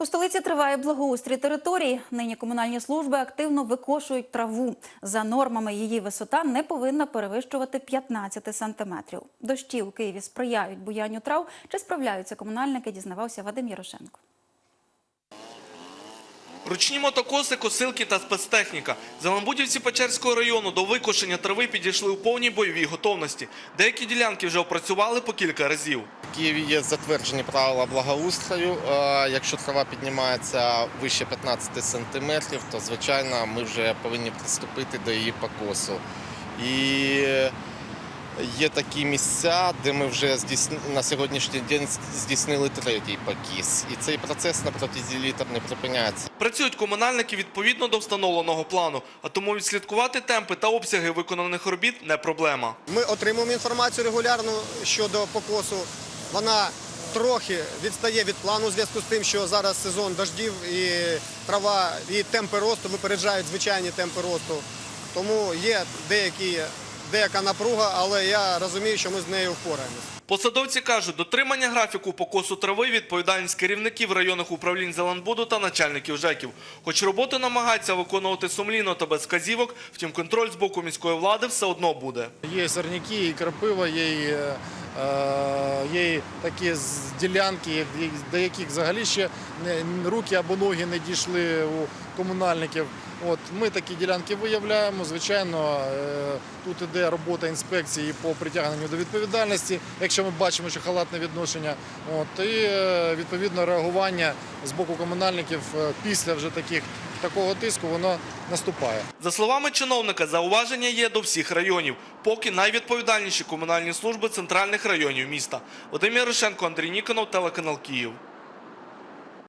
У столиці триває благоустрій території. Нині комунальні служби активно викошують траву. За нормами її висота не повинна перевищувати 15 сантиметрів. Дощі у Києві сприяють буянню трав. Чи справляються комунальники, дізнавався Вадим Ярошенко. Ручні мотокоси, косилки та спецтехніка. Зеленбудівці Печерського району до викошення трави підійшли у повній бойовій готовності. Деякі ділянки вже опрацювали по кілька разів. В Києві є затверджені правила благоустрою. Якщо трава піднімається вище 15 сантиметрів, то звичайно ми вже повинні приступити до її покосу. І є такі місця, де ми вже здійсни- на сьогоднішній день здійснили третій покіс. І цей процес на протязі літа не припиняється. Працюють комунальники відповідно до встановленого плану, а тому відслідкувати темпи та обсяги виконаних робіт не проблема. Ми отримуємо інформацію регулярно щодо покосу. Вона трохи відстає від плану у зв'язку з тим, що зараз сезон дождів і трава і темпи росту випереджають звичайні темпи росту. Тому є деякі, деяка напруга, але я розумію, що ми з нею впораємось. Посадовці кажуть, дотримання графіку покосу трави відповідальність керівників районних управлінь Зеленбуду та начальників ЖЕКів. Хоч роботу намагаються виконувати сумлінно та без вказівок, втім контроль з боку міської влади все одно буде. Є сорняки, і крапива, є, і, е, є такі ділянки, до яких взагалі ще руки або ноги не дійшли у комунальників. От, ми такі ділянки виявляємо. Звичайно, е, тут іде робота інспекції по притягненню до відповідальності, якщо ми бачимо, що халатне відношення. От, і е, відповідно реагування з боку комунальників е, після вже таких, такого тиску воно наступає. За словами чиновника, зауваження є до всіх районів, поки найвідповідальніші комунальні служби центральних районів міста. Вадим Ярошенко, Андрій Ніконов, телеканал Київ.